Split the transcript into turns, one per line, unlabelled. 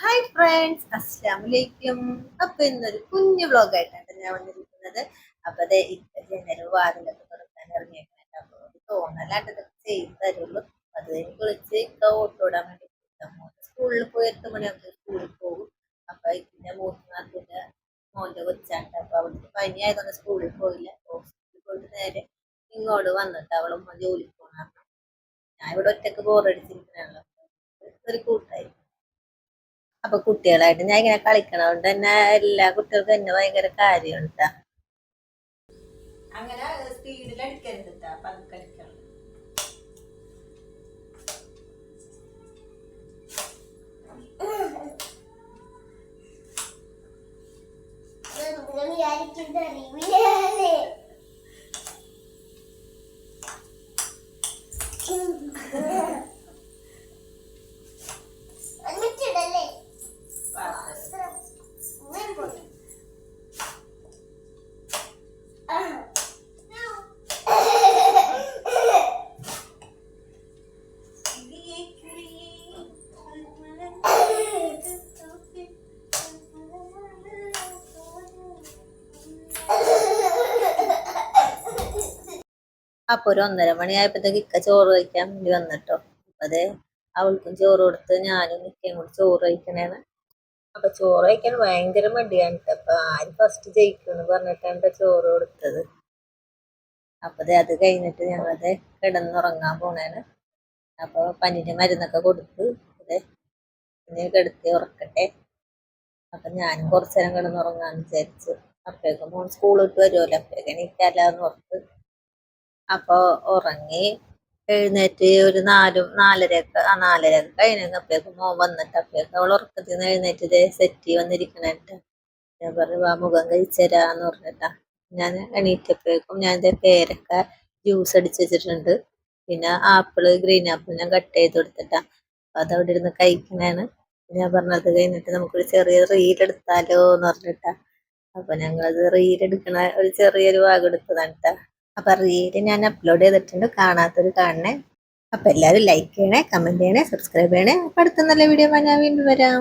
Hi friends അസ്സാം വലൈക്കും അപ്പൊ ഇന്നൊരു കുഞ്ഞു വ്ലോഗ് ആയിട്ടാണ് ഞാൻ വന്നിരിക്കുന്നത്. അപ്പൊ അതെ ജനലും വാതിലൊക്കെ തുറക്കാൻ ഇറങ്ങിയിട്ടുണ്ട് അപ്പൊ തോന്നലാണ്ട് ചെയ്തു തരുള്ളൂ അത് എനിക്ക് വിളിച്ച് ഇക്ക ഓട്ടോ ഇടാൻ വേണ്ടി സ്കൂളിൽ പോയി എട്ട് മണിയാകുമ്പോൾ സ്കൂളിൽ പോകും. അപ്പൊ ഇതിന്റെ മൂന്നാത്തിന്റെ മോന്റെ കൊച്ചാണ്ട് അപ്പൊ അവിടുത്തെ പനി ആയതുകൊണ്ട് സ്കൂളിൽ പോയില്ല. ഹോസ്പിറ്റലിൽ പോയിട്ട് നേരെ ഇങ്ങോട്ട് വന്നിട്ട് അവളും ജോലിക്ക് പോകണം ഞാൻ ഇവിടെ ഒറ്റയ്ക്ക് ബോറടിച്ചിരിക്കണല്ലോ ഒരു കൂട്ടായി അപ്പൊ കുട്ടികളായിട്ട് ഞാൻ ഇങ്ങനെ കളിക്കണോണ്ട് തന്നെ എല്ലാ കുട്ടികൾക്കും എന്നെ ഭയങ്കര കാര്യമുണ്ടാ. അങ്ങനെ സ്പീഡിൽ അടിക്കരുത് പതുക്കെ അടിക്കണം. അപ്പൊ ഒരു ഒന്നര മണിയായപ്പോഴത്തേക്ക് ഇക്ക ചോറ് കഴിക്കാൻ വേണ്ടി വന്നിട്ടോ. അതെ അവൾക്കും ചോറ് കൊടുത്ത് ഞാനും ഇക്കയും കൂടി ചോറ് കഴിക്കണേന്ന്. അപ്പൊ ചോറ് കഴിക്കാൻ ഭയങ്കര മടിയാണ്. അപ്പൊ ആര് ഫസ്റ്റ് ജയിക്കുമെന്ന് പറഞ്ഞിട്ടാണ് ട്ടോ ചോറ് കൊടുത്തത്. അപ്പൊ ദേ അത് കഴിഞ്ഞിട്ട് ഞങ്ങളത് കിടന്നുറങ്ങാൻ പോണേന് അപ്പൊ പനിന്റെ മരുന്നൊക്കെ കൊടുത്ത് അതെ പിന്നെ കിടത്തി ഉറക്കട്ടെ. അപ്പൊ ഞാനും കുറച്ചു നേരം കിടന്നുറങ്ങാന്ന് വിചാരിച്ചു. അപ്പോഴേക്കും മോൻ സ്കൂൾ വിട്ട് വരുമല്ലോ അപ്പോഴേക്കും എനിക്കല്ലാന്ന് ഓർത്ത് അപ്പൊ ഉറങ്ങി എഴുന്നേറ്റ് ഒരു നാലും നാലരയൊക്കെ ആ നാലരയൊക്കെ കഴിഞ്ഞപ്പോഴേക്കും മോൻ വന്നിട്ട് അപ്പോഴേക്കും അവൾ ഉറക്കത്തിൽ നിന്ന് എഴുന്നേറ്റ് സെറ്റി വന്നിരിക്കണേട്ട് ഞാൻ പറഞ്ഞു ആ മുഖം കഴിച്ചരാന്ന് പറഞ്ഞിട്ടാ. ഞാൻ എണീറ്റപ്പോഴേക്കും ഞാൻ എന്റെ പേരൊക്കെ ജ്യൂസ് അടിച്ച് വെച്ചിട്ടുണ്ട്. പിന്നെ ആപ്പിൾ ഗ്രീൻ ആപ്പിൾ ഞാൻ കട്ട് ചെയ്ത് കൊടുത്തിട്ടാ. അപ്പൊ അവിടെ ഇരുന്ന് കഴിക്കണേണ്. ഞാൻ പറഞ്ഞത് കഴിഞ്ഞിട്ട് നമുക്കൊരു ചെറിയ റീൽ എടുത്താലോ എന്ന് പറഞ്ഞിട്ടാ. അപ്പൊ ഞങ്ങളത് റീൽ എടുക്കണ ഒരു ചെറിയൊരു ഭാഗം എടുത്തതാണ് ട്ടാ അപ്പൊ റീൽ ഞാൻ അപ്ലോഡ് ചെയ്തിട്ടുണ്ട്. കാണാത്തവർ കാണണേ. അപ്പോൾ എല്ലാവരും ലൈക്ക് ചെയ്യണേ കമന്റ് ചെയ്യണേ സബ്സ്ക്രൈബ് ചെയ്യണേ. അപ്പോൾ അടുത്ത നല്ല വീഡിയോ ഞാൻ വീണ്ടും വരാം.